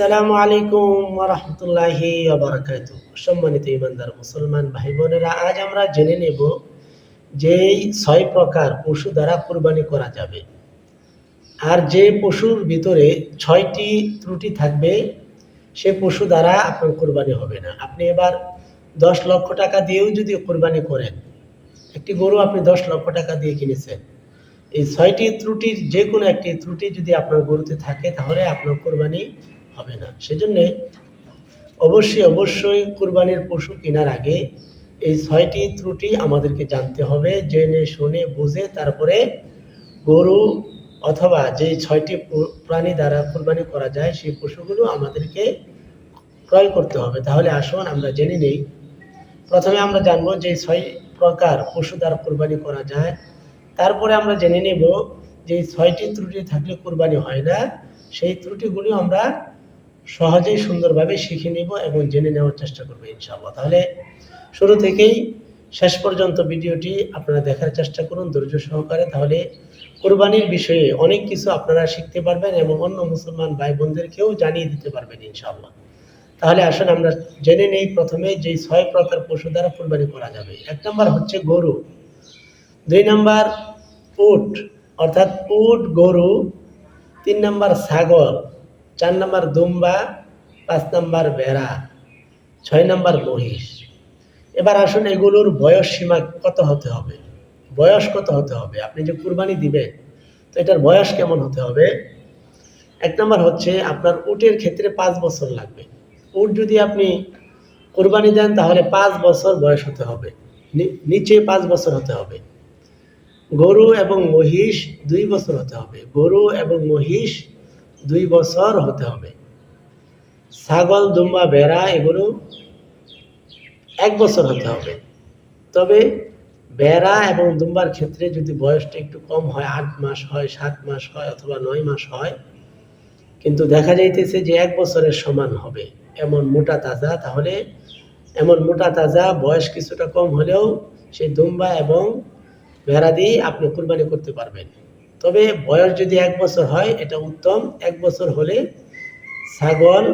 আসসালামু আলাইকুম রহমতুল্লাহি আবরকাত সম্মানিত ইমানদার মুসলমান ভাই বোনেরা আজ আমরা জেনে নেব যেই ছয় প্রকার পশু দ্বারা কোরবানি করা যাবে। আর যে পশুর ভিতরে ছয়টি ত্রুটি থাকবে, সে পশু দ্বারা আপনার কোরবানি হবে না। আপনি এবার দশ লক্ষ টাকা দিয়েও যদি কোরবানি করেন, একটি গরু আপনি দশ লক্ষ টাকা দিয়ে কিনেছেন, এই ছয়টি ত্রুটির যে কোনো একটি ত্রুটি যদি আপনার গরুতে থাকে, তাহলে আপনার কোরবানি হবে না। সেজন্যে অবশ্যই অবশ্যই কোরবানির পশু কেনার আগে এই ছয়টি ত্রুটি আমাদেরকে জানতে হবে, জেনে, শুনে, বুঝে তারপরে গরু অথবা যে ছয়টি প্রাণী দ্বারা কোরবানি করা যায়, সেই পশুগুলো আমাদেরকে ক্রয় করতে হবে। তাহলে আসুন আমরা জেনে নেই। প্রথমে আমরা জানব যে ছয় প্রকার পশু দ্বারা কোরবানি করা যায়। তারপরে আমরা জেনে নেব যে ছয়টি ত্রুটি থাকলে কোরবানি হয় না। সেই ত্রুটিগুলি আমরা সহজেই সুন্দরভাবে শিখে নেব এবং জেনে নেওয়ার চেষ্টা করব ইনশাআল্লাহ। তাহলে শুরু থেকেই শেষ পর্যন্ত ভিডিওটি আপনারা দেখার চেষ্টা করুন ধৈর্য সহকারে। তাহলে কোরবানির বিষয়ে অনেক কিছু আপনারা শিখতে পারবেন এবং অন্য মুসলমান ভাই বোনদেরকেও জানিয়ে দিতে পারবেন ইনশাআল্লাহ। তাহলে আসুন আমরা জেনে নেই প্রথমে যে ছয় প্রকার পশু দ্বারা কোরবানি করা যাবে। এক নম্বর হচ্ছে গরু, দুই নাম্বার উট, অর্থাৎ উট, গরু, তিন নম্বর ছাগল চার নাম্বার দুম্বা, পাঁচ নাম্বার ভেড়া ছয় নাম্বার মহিষ। এবার আসুন এগুলোর বয়স সীমা কত হতে হবে? বয়স কত হতে হবে? আপনি যে কুরবানি দিবেন, তো এটার বয়স কেমন হতে হবে? এক নম্বর হচ্ছে আপনার উটের ক্ষেত্রে পাঁচ বছর লাগবে। উট যদি আপনি কোরবানি দেন, তাহলে পাঁচ বছর বয়স হতে হবে। নিচে পাঁচ বছর হতে হবে। গরু এবং মহিষ দুই বছর হতে হবে। গরু এবং মহিষ দুই বছর হতে হবে। ছাগল, দুম্বা, ভেড়া এগুলো এক বছর হতে হবে। তবে বেড়া এবং দুম্বার ক্ষেত্রে যদি বয়সটা একটু কম হয়, আট মাস হয়, সাত মাস হয় অথবা নয় মাস হয়, কিন্তু দেখা যাইতেছে যে এক বছরের সমান হবে। এমন মোটা তাজা, তাহলে এমন মোটা তাজা বয়স কিছুটা কম হলেও সেই দুম্বা এবং ভেড়া দিয়ে আপনি কুরবানি করতে পারবেন। তবে বয়স যদি এক বছর হয়, এটা উত্তম। এক বছর হলে ছাগল,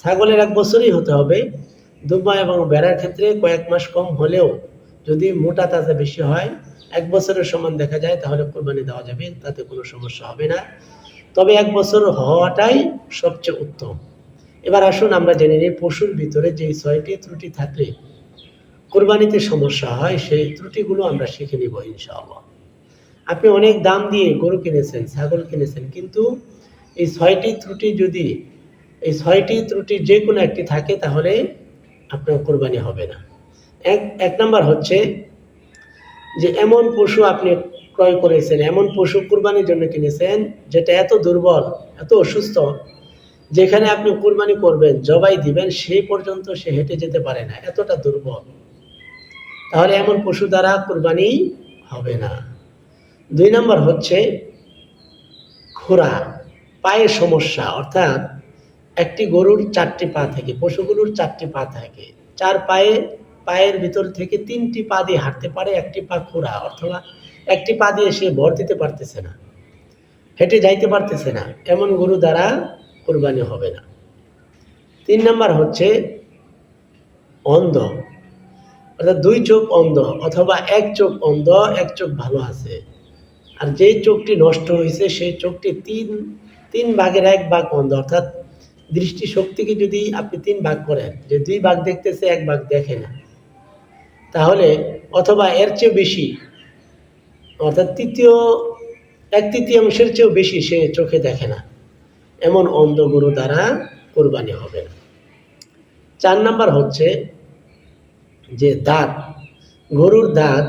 ছাগলের এক বছরই হতে হবে। দুম্বা এবং বেড়ার ক্ষেত্রে কয়েক মাস কম হলেও যদি মোটা তাজা বেশি হয়, এক বছরের সমান দেখা যায়, তাহলে কোরবানি দেওয়া যাবে, তাতে কোনো সমস্যা হবে না। তবে এক বছর হওয়াটাই সবচেয়ে উত্তম। এবার আসুন আমরা জেনে নিই পশুর ভিতরে যে ছয়টি ত্রুটি থাকলে কোরবানিতে সমস্যা হয়, সেই ত্রুটিগুলো আমরা শিখে নিব ইনশাআল্লাহ। আপনি অনেক দাম দিয়ে গরু কিনেছেন, ছাগল কিনেছেন, কিন্তু এই ছয়টি ত্রুটি যদি, এই ছয়টি ত্রুটি যে কোনো একটি থাকে, তাহলে আপনার কোরবানি হবে না। এক এক নাম্বার হচ্ছে যে এমন পশু আপনি ক্রয় করেছেন, এমন পশু কুরবানির জন্য কিনেছেন, যেটা এত দুর্বল, এত অসুস্থ, যেখানে আপনি কুরবানি করবেন, জবাই দিবেন সেই পর্যন্ত সে হেঁটে যেতে পারে না, এতটা দুর্বল। তাহলে এমন পশু দ্বারা কুরবানি হবে না। দুই নম্বর হচ্ছে খোরা পায়ের সমস্যা, অর্থাৎ একটি গরুর চারটি পা থাকে, পশুগুলোর চারটি পা থাকে, চার পায়ে, পায়ের ভিতর থেকে তিনটি পা দিয়ে হাঁটতে পারে, একটি পা খোরা অথবা একটি পা দিয়ে সে ভর দিতে পারতেছে না, হেঁটে যাইতে পারতেছে না, এমন গরু দ্বারা কোরবানি হবে না। তিন নাম্বার হচ্ছে অন্ধ, অর্থাৎ দুই চোখ অন্ধ, অথবা এক চোখ অন্ধ, এক চোখ ভালো আছে। আর যেই চোখটি নষ্ট হয়েছে, সেই চোখটি তিন তিন ভাগের এক ভাগ অন্ধ। অর্থাৎ দৃষ্টি শক্তিকে যদি আপনি তিন ভাগ করেন, যে দুই ভাগ দেখতেছে, এক ভাগ দেখে না, তাহলে অথবা এর চেয়েও বেশি, অর্থাৎ তৃতীয়, এক তৃতীয়াংশের চেয়েও বেশি সে চোখে দেখে না। এমন অন্ধ গরু দ্বারা কোরবানি হবে না। চার নাম্বার হচ্ছে যে দাঁত, গরুর দাঁত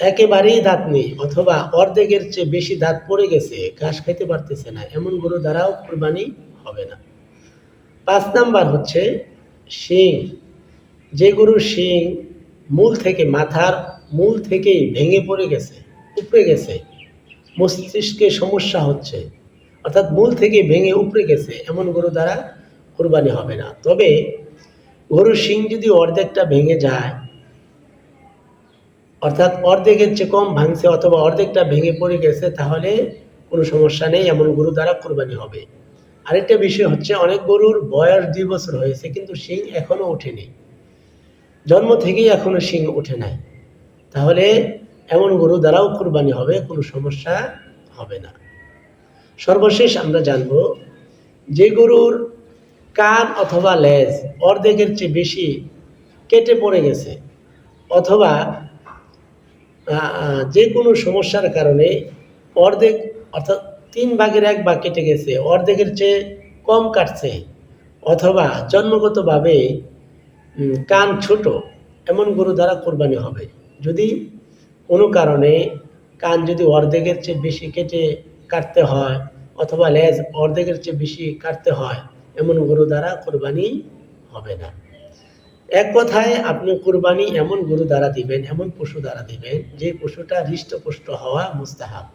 একেবারেই দাঁত নেই, অথবা অর্ধেকের চেয়ে বেশি দাঁত পড়ে গেছে, ঘাস খাইতে পারতেছে না, এমন গরু দ্বারাও কোরবানি হবে না। পাঁচ নাম্বার হচ্ছে শিং। যে গরুর শিং মূল থেকে মাথার মূল থেকেই ভেঙে পড়ে গেছে, উপড়ে গেছে, মস্তিষ্কে সমস্যা হচ্ছে, অর্থাৎ মূল থেকে ভেঙে উপড়ে গেছে, এমন গরু দ্বারা কোরবানি হবে না। তবে গরুর শিং যদি অর্ধেকটা ভেঙে যায় অর্থাৎ অর্ধেকের চেয়ে কম ভাঙছে অথবা অর্ধেকটা ভেঙে পড়ে গেছে, তাহলে কোনো সমস্যা নেই, এমন গরু দ্বারা কোরবানি হবে। আরেকটা বিষয় হচ্ছে, অনেক গরুর বয়স দুই বছর হয়েছে, কিন্তু শিং এখনও ওঠেনি। জন্ম থেকেই এখনও শিং ওঠে নাই। তাহলে এমন গরু দ্বারাও কোরবানি হবে, কোনো সমস্যা হবে না। সর্বশেষ আমরা জানব, যে গরুর কান অথবা লেজ অর্ধেকের চেয়ে বেশি কেটে পড়ে গেছে, অথবা যে কোনো সমস্যার কারণে অর্ধেক, অর্থাৎ তিন ভাগের এক ভাগ কেটে গেছে, অর্ধেকের চেয়ে কম কাটছে, অথবা জন্মগতভাবে কান ছোট, এমন গরু দ্বারা কোরবানি হবে। যদি কোনো কারণে কান যদি অর্ধেকের চেয়ে বেশি কেটে কাটতে হয়, অথবা লেজ অর্ধেকের চেয়ে বেশি কাটতে হয়, এমন গরু দ্বারা কোরবানি হবে না। এক কথায়, আপনি কোরবানি এমন গরু দ্বারা দিবেন, এমন পশু দ্বারা দিবেন, যে পশুটা হৃষ্টপুষ্ট হওয়া মুস্তাহাব।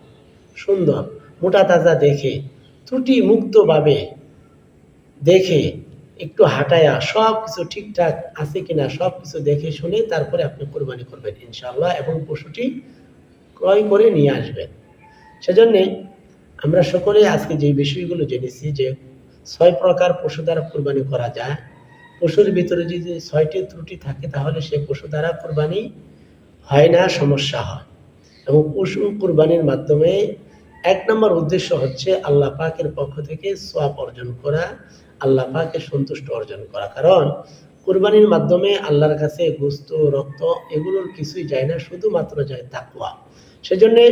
সুন্দর, মোটা তাজা দেখে ত্রুটি মুক্তভাবে দেখে, একটু হাঁটায়া সব কিছু ঠিকঠাক আছে কিনা সব কিছু দেখে শুনে তারপরে আপনি কোরবানি করবেন ইনশাল্লাহ এবং পশুটি ক্রয় করে নিয়ে আসবেন। সেজন্যে আমরা সকলে আজকে যে বিষয়গুলো জেনেছি যে ছয় প্রকার পশু দ্বারা কোরবানি করা যায় পশুর ভিতরে যদি ছয়টি ত্রুটি থাকে, তাহলে সে পশু দ্বারা কোরবানি হয় না, সমস্যা হয়। এবং পশু কোরবানির মাধ্যমে এক নম্বর উদ্দেশ্য হচ্ছে আল্লাহ পাকের পক্ষ থেকে সোয়াব অর্জন করা, আল্লাহ পাকের সন্তুষ্ট অর্জন করা। কারণ কোরবানির মাধ্যমে আল্লাহর কাছে গোস্ত, রক্ত এগুলোর কিছুই যায় না, শুধুমাত্র যায় তাকুয়া সেজন্যে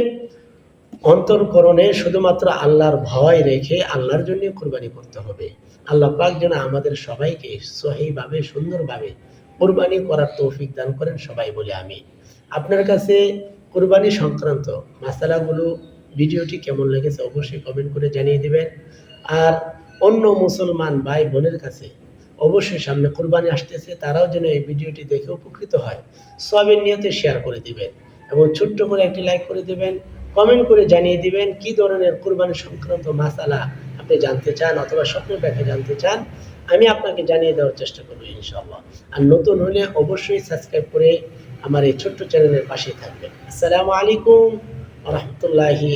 অন্তরকরণে শুধুমাত্র আল্লাহর ভয় রেখে আল্লাহর জন্য কোরবানি করতে হবে। আল্লাহ পাক যেন আমাদের সবাইকে সহিভাবে, সুন্দরভাবে কোরবানি করার তৌফিক দান করেন সবাই বলে আমি আপনার কাছে কোরবানি সংক্রান্ত মাসালাগুলো, ভিডিওটি কেমন লেগেছে অবশ্যই কমেন্ট করে জানিয়ে দেবেন। আর অন্য মুসলমান ভাই বোনের কাছে অবশ্যই সামনে কোরবানি আসতেছে, তারাও যেন এই ভিডিওটি দেখে উপকৃত হয়। সবের নিয়তে শেয়ার করে দিবেন এবং ছোট্ট করে একটি লাইক করে দিবেন। কমেন্ট করে জানিয়ে দিবেন কি ধরনের কোরবানি সংক্রান্ত মাসালা আপনি জানতে চান অথবা স্বপ্নের ব্যাখ্যা জানতে চান, আমি আপনাকে জানিয়ে দেওয়ার চেষ্টা করব ইনশাল্লাহ আর নতুন হলে অবশ্যই সাবস্ক্রাইব করে আমার এই ছোট্ট চ্যানেলের পাশেই থাকবেন। আসসালামু আলাইকুম রহমতুল্লাহি